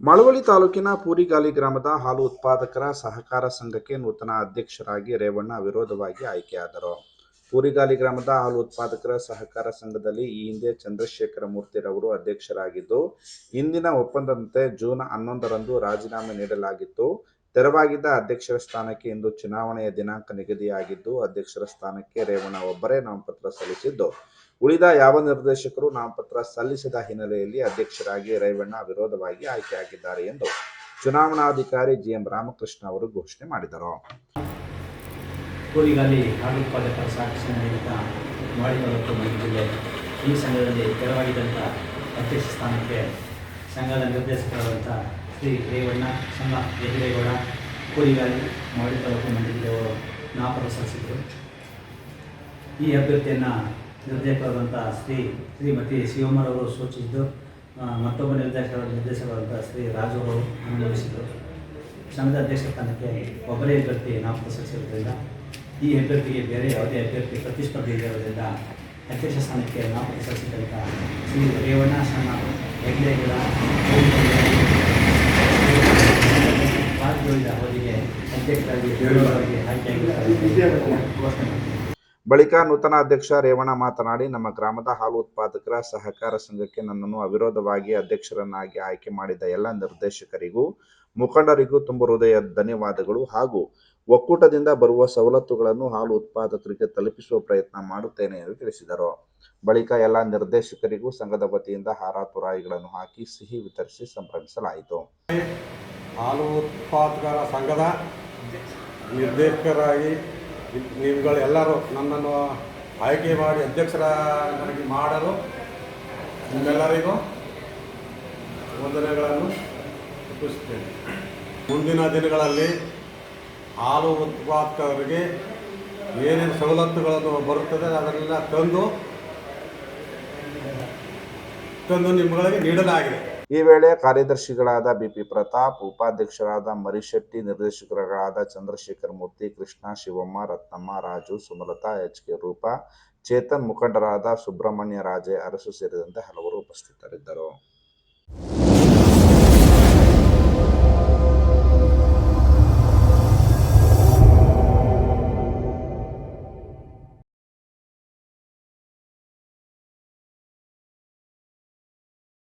ಮಳವಳ್ಳಿ ತಾಲೂಕಿನ ಪೂರಿಗಾಲಿ ಗ್ರಾಮದ ಹಾಲು ಉತ್ಪಾದಕರ ಸಹಕಾರ ಸಂಘಕ್ಕೆ ನೂತನ ಅಧ್ಯಕ್ಷರಾಗಿ ರೇವಣ್ಣ ಅವಿರೋಧವಾಗಿ ಆಯ್ಕೆಯಾದರು. ಪೂರಿಗಾಲಿ ಗ್ರಾಮದ ಹಾಲು ಉತ್ಪಾದಕರ ಸಹಕಾರ ಸಂಘದಲ್ಲಿ ಈ ಹಿಂದೆ ಚಂದ್ರಶೇಖರ ಮೂರ್ತಿರವರು ಅಧ್ಯಕ್ಷರಾಗಿದ್ದು, ಇಂದಿನ ಒಪ್ಪಂದದಂತೆ ಜೂನ್ ಹನ್ನೊಂದರಂದು ರಾಜೀನಾಮೆ ನೀಡಲಾಗಿತ್ತು. ತೆರವಾಗಿದ್ದ ಅಧ್ಯಕ್ಷರ ಸ್ಥಾನಕ್ಕೆ ಇಂದು ಚುನಾವಣೆಯ ದಿನಾಂಕ ನಿಗದಿಯಾಗಿದ್ದು, ಅಧ್ಯಕ್ಷರ ಸ್ಥಾನಕ್ಕೆ ರೇವಣ್ಣ ಒಬ್ಬರೇ ನಾಮಪತ್ರ ಸಲ್ಲಿಸಿದ್ದು. ಉಳಿದ ಯಾವ ನಿರ್ದೇಶಕರು ನಾಮಪತ್ರ ಸಲ್ಲಿಸದ ಹಿನ್ನೆಲೆಯಲ್ಲಿ ಅಧ್ಯಕ್ಷರಾಗಿ ರೇವಣ್ಣ ವಿರೋಧವಾಗಿ ಆಯ್ಕೆಯಾಗಿದ್ದಾರೆ ಎಂದು ಚುನಾವಣಾಧಿಕಾರಿ ಜಿಎಂ ರಾಮಕೃಷ್ಣ ಅವರು ಘೋಷಣೆ ಮಾಡಿದರು. ಈ ಸಂಘದಲ್ಲಿ ತೆರವಾಗಿದ್ದಂಥ ಅಧ್ಯಕ್ಷ ಸ್ಥಾನಕ್ಕೆ ಸಂಘದ ನಿರ್ದೇಶಕರಾದಂಥ ಶ್ರೀ ರೇವಣ್ಣ ಸಂಘ ಯಹಿರೇಗೌಡ ಕೂಲಿಗಾರಿ ಮಾಡಿ ತಾಲೂಕು ಮಂಡಳಿಯವರು ನಾಪರ ಸಲ್ಲಿಸಿದರು ಈ ಅಭ್ಯರ್ಥಿಯನ್ನು ನಿರ್ದೇಶಕರಾದಂಥ ಶ್ರೀ ಶ್ರೀಮತಿ ಶಿವಮ್ಮರವರು ಸೂಚಿಸಿದ್ದು ಮತ್ತೊಬ್ಬ ನಿರ್ದೇಶಕರ ನಿರ್ದೇಶಕರಾದಂಥ ಶ್ರೀ ರಾಜು ಅವರು ಅನುಭವಿಸಿದರು ಸಂಘದ ಅಧ್ಯಕ್ಷ ಸ್ಥಾನಕ್ಕೆ ಒಬ್ಬರೇ ಅಭ್ಯರ್ಥಿ ನಾಮಪತ್ರ ಸಲ್ಲಿಸಿರೋದ್ರಿಂದ ಈ ಅಭ್ಯರ್ಥಿಗೆ ಬೇರೆ ಯಾವುದೇ ಅಭ್ಯರ್ಥಿ ಪ್ರತಿಸ್ಪರ್ಧೆ ಇರೋದ್ರಿಂದ ಅಧ್ಯಕ್ಷ ಸ್ಥಾನಕ್ಕೆ ನಾಮಪತ್ರ ಸಲ್ಲಿಸಿದಂಥ ಶ್ರೀ ರೇವಣ್ಣ, ಸಣ್ಣ ಹೆಗ್ಲೇಗೌಡ ಬಳಿಕ ನೂತನ ಅಧ್ಯಕ್ಷ ರೇವಣ್ಣ ಮಾತನಾಡಿ, ನಮ್ಮ ಗ್ರಾಮದ ಹಾಲು ಉತ್ಪಾದಕರ ಸಹಕಾರ ಸಂಘಕ್ಕೆ ನನ್ನನ್ನು ಅವಿರೋಧವಾಗಿ ಅಧ್ಯಕ್ಷರನ್ನಾಗಿ ಆಯ್ಕೆ ಮಾಡಿದ ಎಲ್ಲ ನಿರ್ದೇಶಕರಿಗೂ, ಮುಖಂಡರಿಗೂ ತುಂಬ ಹೃದಯ ಧನ್ಯವಾದಗಳು ಹಾಗೂ ಒಕ್ಕೂಟದಿಂದ ಬರುವ ಸವಲತ್ತುಗಳನ್ನು ಹಾಲು ಉತ್ಪಾದಕರಿಗೆ ತಲುಪಿಸುವ ಪ್ರಯತ್ನ ಮಾಡುತ್ತೇನೆ ಎಂದು ತಿಳಿಸಿದರು. ಬಳಿಕ ಎಲ್ಲ ನಿರ್ದೇಶಕರಿಗೂ ಸಂಘದ ವತಿಯಿಂದ ಹಾರ ತುರಾಯಿಗಳನ್ನು ಹಾಕಿ ಸಿಹಿ ವಿತರಿಸಿ ಸಂಭ್ರಮಿಸಲಾಯಿತು. ಹಾಲು ಉತ್ಪಾದಕರ ಸಂಘದ ನಿರ್ದೇಶಕರಾಗಿ ನೀವುಗಳೆಲ್ಲರೂ ನನ್ನನ್ನು ಆಯ್ಕೆ ಮಾಡಿ ಅಧ್ಯಕ್ಷರಾಗಿ ಮಾಡಲು ನಿಮ್ಮೆಲ್ಲರಿಗೂ ವಂದನೆಗಳನ್ನು ಸೂಚಿಸುತ್ತೇನೆ ಮುಂದಿನ ದಿನಗಳಲ್ಲಿ ಹಾಲು ಉತ್ಪಾದಕರಿಗೆ ಏನೇನು ಸವಲತ್ತುಗಳನ್ನು ಬರುತ್ತದೆ ಅದನ್ನೆಲ್ಲ ತಂದು ತಂದು ನಿಮ್ಮಗಳಿಗೆ ನೀಡಲಾಗಿದೆ. ಈ ವೇಳೆ ಕಾರ್ಯದರ್ಶಿಗಳಾದ ಬಿಪಿ ಪ್ರತಾಪ್, ಉಪಾಧ್ಯಕ್ಷರಾದ ಮರಿಶೆಟ್ಟಿ ನಿರ್ದೇಶಕರುಗಳಾದ ಚಂದ್ರಶೇಖರ್ ಮೂರ್ತಿ, ಕೃಷ್ಣ ಶಿವಮ್ಮ, ರತ್ನಮ್ಮ, ರಾಜು, ಸುಮಲತಾ, ಎಚ್ ಕೆ ರೂಪಾ, ಚೇತನ್ ಮುಖಂಡರಾದ ಸುಬ್ರಹ್ಮಣ್ಯ ರಾಜೇ, ಅರಸು ಸೇರಿದಂತೆ ಹಲವರು ಉಪಸ್ಥಿತರಿದ್ದರು.